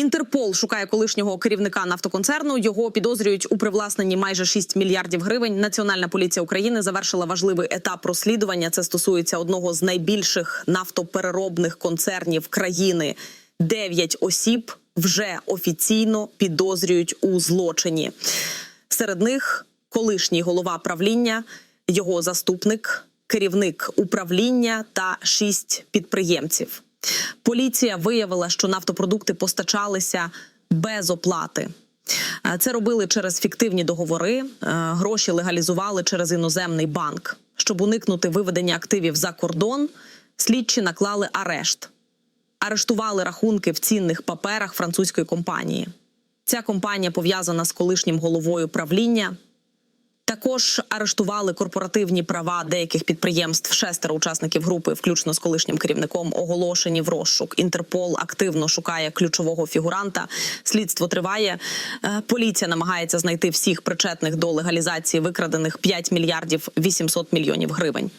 Інтерпол шукає колишнього керівника нафтоконцерну. Його підозрюють у привласненні майже 6 мільярдів гривень. Національна поліція України завершила важливий етап розслідування. Це стосується одного з найбільших нафтопереробних концернів країни. Дев'ять осіб вже офіційно підозрюють у злочині. Серед них колишній голова правління, його заступник, керівник управління та шість підприємців. Поліція виявила, що нафтопродукти постачалися без оплати. Е, Це робили через фіктивні договори. е, Гроші легалізували через іноземний банк. Щоб уникнути виведення активів за кордон, слідчі наклали арешт. Арештували рахунки в цінних паперах французької компанії. Ця компанія пов'язана з колишнім головою правління. Також арештували корпоративні права деяких підприємств. Шестеро учасників групи, включно з колишнім керівником, оголошені в розшук. Інтерпол активно шукає ключового фігуранта. Слідство триває. Е, Поліція намагається знайти всіх причетних до легалізації викрадених 5 мільярдів 800 мільйонів гривень.